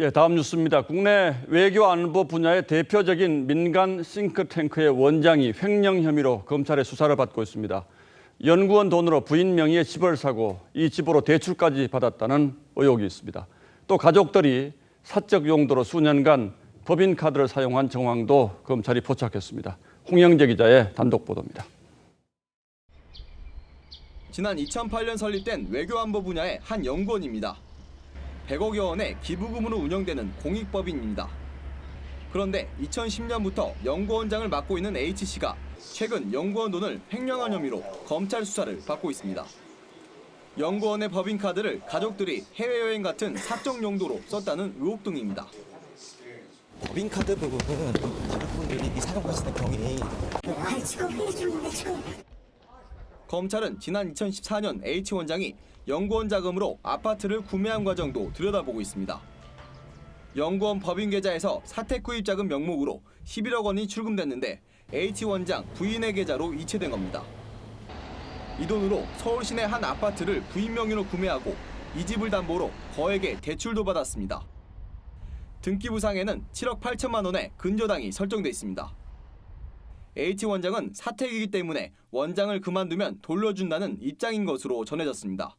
예, 다음 뉴스입니다. 국내 외교 안보 분야의 대표적인 민간 싱크탱크의 원장이 횡령 혐의로 검찰의 수사를 받고 있습니다. 연구원 돈으로 부인 명의의 집을 사고 이 집으로 대출까지 받았다는 의혹이 있습니다. 또 가족들이 사적 용도로 수년간 법인 카드를 사용한 정황도 검찰이 포착했습니다. 홍영재 기자의 단독 보도입니다. 지난 2008년 설립된 외교안보 분야의 한 연구원입니다. 100억여 원의 기부금으로 운영되는 공익법인입니다. 그런데 2010년부터 연구원장을 맡고 있는 H씨가 최근 연구원 돈을 횡령한 혐의로 검찰 수사를 받고 있습니다. 연구원의 법인카드를 가족들이 해외여행 같은 사적 용도로 썼다는 의혹 등입니다. 법인카드 부분은 가족분들이 사용하시는 경위 아이 지금 회의 중인데 지금 검찰은 지난 2014년 H 원장이 연구원 자금으로 아파트를 구매한 과정도 들여다보고 있습니다. 연구원 법인 계좌에서 사택 구입 자금 명목으로 11억 원이 출금됐는데 H 원장 부인의 계좌로 이체된 겁니다. 이 돈으로 서울 시내 한 아파트를 부인 명의로 구매하고 이 집을 담보로 거액의 대출도 받았습니다. 등기부상에는 7억 8천만 원의 근저당이 설정돼 있습니다. H 원장은 사택이기 때문에 원장을 그만두면 돌려준다는 입장인 것으로 전해졌습니다.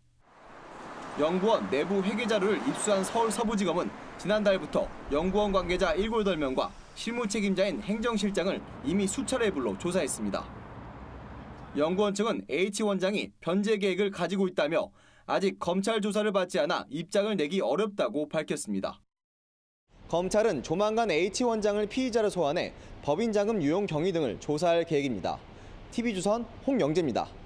연구원 내부 회계 자료를 입수한 서울 서부지검은 지난달부터 연구원 관계자 7명과 실무 책임자인 행정실장을 이미 수차례 불러 조사했습니다. 연구원 측은 H 원장이 변제 계획을 가지고 있다며 아직 검찰 조사를 받지 않아 입장을 내기 어렵다고 밝혔습니다. 검찰은 조만간 H 원장을 피의자로 소환해 법인 자금 유용 경위 등을 조사할 계획입니다. TV조선 홍영재입니다.